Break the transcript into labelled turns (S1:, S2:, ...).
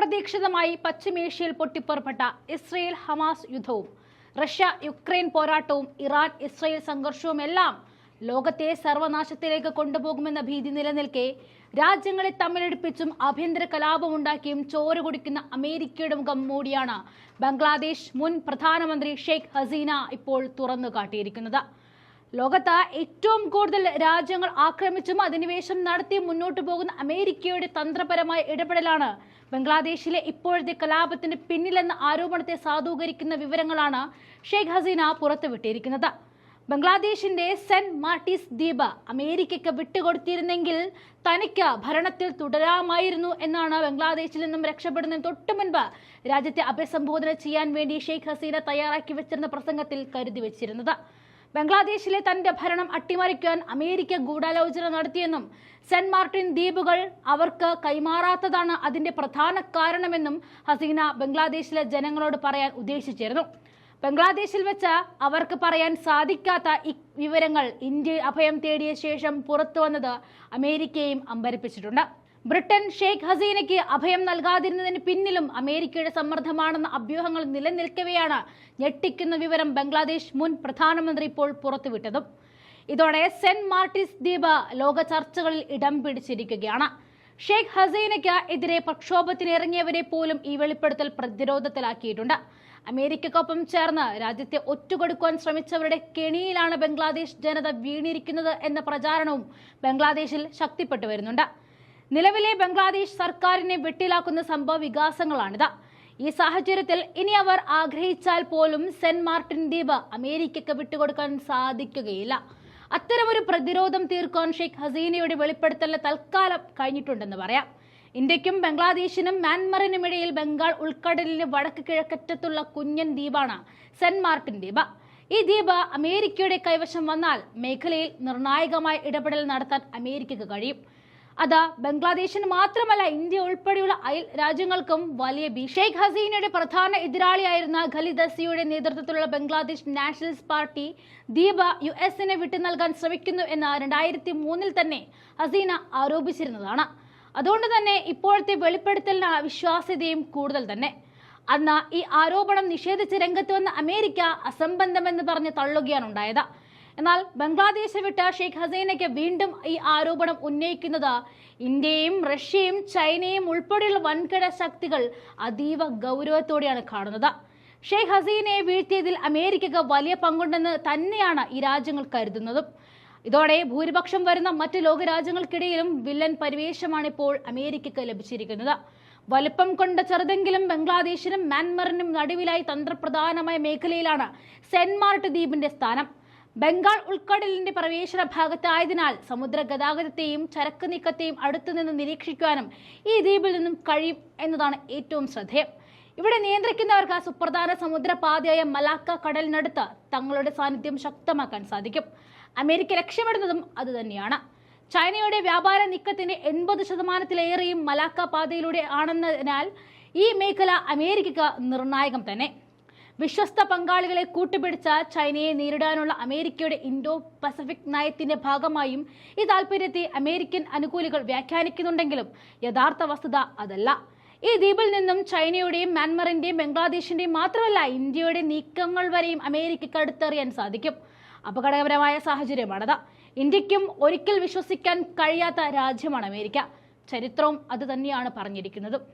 S1: അപ്രതീക്ഷിതമായി പശ്ചിമേഷ്യയിൽ പൊട്ടിപ്പുറപ്പെട്ട ഇസ്രയേൽ ഹമാസ് യുദ്ധവും റഷ്യ യുക്രൈൻ പോരാട്ടവും ഇറാൻ ഇസ്രയേൽ സംഘർഷവും എല്ലാം ലോകത്തെ സർവനാശത്തിലേക്ക് കൊണ്ടുപോകുമെന്ന ഭീതി നിലനിൽക്കെ രാജ്യങ്ങളെ തമ്മിലടുപ്പിച്ചും ആഭ്യന്തര കലാപമുണ്ടാക്കിയും ചോര കുടിക്കുന്ന അമേരിക്കയുടെ മുഖം മൂടിയാണ് ബംഗ്ലാദേശ് മുൻ പ്രധാനമന്ത്രി ഷെയ്ഖ് ഹസീന ഇപ്പോൾ തുറന്നു കാട്ടിയിരിക്കുന്നത് ലോകത്ത് ഏറ്റവും കൂടുതൽ രാജ്യങ്ങൾ ആക്രമിച്ചും അധിനിവേശം നടത്തി മുന്നോട്ടു പോകുന്ന അമേരിക്കയുടെ തന്ത്രപരമായ ഇടപെടലാണ്. ബംഗ്ലാദേശിലെ ഇപ്പോഴത്തെ കലാപത്തിന് പിന്നിലെന്ന ആരോപണത്തെ സാധൂകരിക്കുന്ന വിവരങ്ങളാണ് ഷെയ്ഖ് ഹസീന പുറത്തുവിട്ടിരിക്കുന്നത്. ബംഗ്ലാദേശിന്റെ സെന്റ് മാർട്ടിസ് ദ്വീപ് അമേരിക്കയ്ക്ക് വിട്ടുകൊടുത്തിരുന്നെങ്കിൽ തനിക്ക് ഭരണത്തിൽ തുടരാമായിരുന്നു എന്നാണ് ബംഗ്ലാദേശിൽ നിന്നും രക്ഷപ്പെടുന്നതിന് തൊട്ടു മുൻപ് രാജ്യത്തെ അഭിസംബോധന ചെയ്യാൻ വേണ്ടി ഷെയ്ഖ് ഹസീന തയ്യാറാക്കി വെച്ചിരുന്ന പ്രസംഗത്തിൽ കരുതി വെച്ചിരുന്നത്. ബംഗ്ലാദേശിലെ തന്റെ ഭരണം അട്ടിമറിക്കാൻ അമേരിക്ക ഗൂഢാലോചന നടത്തിയെന്നും സെന്റ് മാർട്ടിൻ ദ്വീപുകൾ അവർക്ക് കൈമാറാത്തതാണ് അതിന്റെ പ്രധാന കാരണമെന്നും ഹസീന ബംഗ്ലാദേശിലെ ജനങ്ങളോട് പറയാൻ ഉദ്ദേശിച്ചിരുന്നു. ബംഗ്ലാദേശിൽ വെച്ച് അവർക്ക് പറയാൻ സാധിക്കാത്ത ഈ വിവരങ്ങൾ ഇന്ത്യയിൽ അഭയം തേടിയ ശേഷം പുറത്തു വന്നത് അമേരിക്കയെയും അമ്പരിപ്പിച്ചിട്ടുണ്ട്. ബ്രിട്ടൻ ഷെയ്ഖ് ഹസീനയ്ക്ക് അഭയം നൽകാതിരുന്നതിന് പിന്നിലും അമേരിക്കയുടെ സമ്മർദ്ദമാണെന്ന അഭ്യൂഹങ്ങൾ നിലനിൽക്കവെയാണ് ഞെട്ടിക്കുന്ന വിവരം ബംഗ്ലാദേശ് മുൻ പ്രധാനമന്ത്രി ഇപ്പോൾ പുറത്തുവിട്ടതും. ഇതോടെ സെന്റ് മാർട്ടിസ് ദ്വീപ് ലോക ചർച്ചകളിൽ ഇടം പിടിച്ചിരിക്കുകയാണ്. ഷെയ്ഖ് ഹസീനയ്ക്ക് എതിരെ പ്രക്ഷോഭത്തിനിറങ്ങിയവരെ പോലും ഈ വെളിപ്പെടുത്തൽ പ്രതിരോധത്തിലാക്കിയിട്ടുണ്ട്. അമേരിക്കക്കൊപ്പം ചേർന്ന് രാജ്യത്തെ ഒറ്റുകൊടുക്കുവാൻ ശ്രമിച്ചവരുടെ കെണിയിലാണ് ബംഗ്ലാദേശ് ജനത വീണിരിക്കുന്നത് എന്ന പ്രചാരണവും ബംഗ്ലാദേശിൽ ശക്തിപ്പെട്ടു വരുന്നുണ്ട് നിലവിലെ ബംഗ്ലാദേശ് സർക്കാരിനെ വെട്ടിലാക്കുന്ന സംഭവ വികാസങ്ങളാണിത്. ഈ സാഹചര്യത്തിൽ ഇനി അവർ ആഗ്രഹിച്ചാൽ പോലും സെന്റ് മാർട്ടിൻ ദ്വീപ് അമേരിക്കയ്ക്ക് വിട്ടുകൊടുക്കാൻ സാധിക്കുകയില്ല. അത്തരമൊരു പ്രതിരോധം തീർക്കാൻ ഷെയ്ഖ് ഹസീനയുടെ വെളിപ്പെടുത്തലിന് തൽക്കാലം കഴിഞ്ഞിട്ടുണ്ടെന്ന് പറയാം. ഇന്ത്യക്കും ബംഗ്ലാദേശിനും മ്യാൻമറിനും ഇടയിൽ ബംഗാൾ ഉൾക്കടലിന് വടക്ക് കിഴക്കറ്റത്തുള്ള കുഞ്ഞൻ ദ്വീപാണ് സെന്റ് മാർട്ടിൻ ദ്വീപ്. ഈ ദ്വീപ് അമേരിക്കയുടെ കൈവശം വന്നാൽ മേഖലയിൽ നിർണായകമായ ഇടപെടൽ നടത്താൻ അമേരിക്കക്ക് കഴിയും. അത് ബംഗ്ലാദേശിന് മാത്രമല്ല ഇന്ത്യ ഉൾപ്പെടെയുള്ള അയൽ രാജ്യങ്ങൾക്കും വലിയ ബി ഷെയ്ഖ് ഹസീനയുടെ പ്രധാന എതിരാളിയായിരുന്ന ഖലിദസിയുടെ നേതൃത്വത്തിലുള്ള ബംഗ്ലാദേശ് നാഷണലിസ്റ്റ് പാർട്ടി ദീപ യു എസിനെ വിട്ടു നൽകാൻ ശ്രമിക്കുന്നു എന്ന് രണ്ടായിരത്തി മൂന്നിൽ തന്നെ ഹസീന ആരോപിച്ചിരുന്നതാണ്. അതുകൊണ്ട് തന്നെ ഇപ്പോഴത്തെ വെളിപ്പെടുത്തലിന് വിശ്വാസ്യതയും കൂടുതൽ തന്നെ. അന്ന് ഈ ആരോപണം നിഷേധിച്ച് രംഗത്ത് വന്ന അമേരിക്ക അസംബന്ധമെന്ന് പറഞ്ഞ് തള്ളുകയാണ് ഉണ്ടായത്. എന്നാൽ ബംഗ്ലാദേശ് വിട്ട ഷെയ്ഖ് ഹസീനയ്ക്ക് വീണ്ടും ഈ ആരോപണം ഉന്നയിക്കുന്നത് ഇന്ത്യയും റഷ്യയും ചൈനയും ഉൾപ്പെടെയുള്ള വൻകിട ശക്തികൾ അതീവ ഗൗരവത്തോടെയാണ് കാണുന്നത്. ഷെയ്ഖ് ഹസീനയെ വീഴ്ത്തിയതിൽ അമേരിക്കക്ക് വലിയ പങ്കുണ്ടെന്ന് തന്നെയാണ് ഈ രാജ്യങ്ങൾ കരുതുന്നതും. ഇതോടെ ഭൂരിപക്ഷം വരുന്ന മറ്റ് ലോകരാജ്യങ്ങൾക്കിടയിലും വില്ലൻ പരിവേഷമാണ് ഇപ്പോൾ അമേരിക്കക്ക് ലഭിച്ചിരിക്കുന്നത്. വലിപ്പം കൊണ്ട ചെറുതെങ്കിലും ബംഗ്ലാദേശിനും മ്യാൻമറിനും നടുവിലായി തന്ത്രപ്രധാനമായ മേഖലയിലാണ് സെന്റ് മാർട്ട് ദ്വീപിന്റെ സ്ഥാനം. ബംഗാൾ ഉൾക്കടലിന്റെ പ്രവേശന ഭാഗത്തായതിനാൽ സമുദ്ര ഗതാഗതത്തെയും ചരക്ക് നീക്കത്തെയും അടുത്തുനിന്ന് നിരീക്ഷിക്കാനും ഈ ദ്വീപിൽ നിന്നും കഴിയും എന്നതാണ് ഏറ്റവും ശ്രദ്ധേയം. ഇവിടെ നിയന്ത്രിക്കുന്നവർക്ക് സുപ്രധാന സമുദ്രപാതയായ മലാക്ക കടലിനടുത്ത് തങ്ങളുടെ സാന്നിധ്യം ശക്തമാക്കാൻ സാധിക്കും. അമേരിക്ക ലക്ഷ്യമിടുന്നതും അതുതന്നെയാണ്. ചൈനയുടെ വ്യാപാര നീക്കത്തിന്റെ എൺപത് ശതമാനത്തിലേറെയും മലാക്ക പാതയിലൂടെ ആണെന്നതിനാൽ ഈ മേഖല അമേരിക്കക്ക് നിർണായകം തന്നെ. വിശ്വസ്ത പങ്കാളികളെ കൂട്ടുപിടിച്ച ചൈനയെ നേരിടാനുള്ള അമേരിക്കയുടെ ഇൻഡോ പസഫിക് നയത്തിന്റെ ഭാഗമായും ഈ താൽപര്യത്തെ അമേരിക്കൻ അനുകൂലികൾ വ്യാഖ്യാനിക്കുന്നുണ്ടെങ്കിലും യഥാർത്ഥ വസ്തുത അതല്ല. ഈ ദ്വീപിൽ നിന്നും ചൈനയുടെയും മ്യാൻമറിന്റെയും ബംഗ്ലാദേശിന്റെയും മാത്രമല്ല ഇന്ത്യയുടെ നീക്കങ്ങൾ വരെയും അമേരിക്കയ്ക്ക് അടുത്തെറിയാൻ സാധിക്കും. അപകടകരമായ സാഹചര്യമാണത്. ഇന്ത്യക്കും ഒരിക്കൽ വിശ്വസിക്കാൻ കഴിയാത്ത രാജ്യമാണ് അമേരിക്ക. ചരിത്രവും അത് തന്നെയാണ് പറഞ്ഞിരിക്കുന്നത്.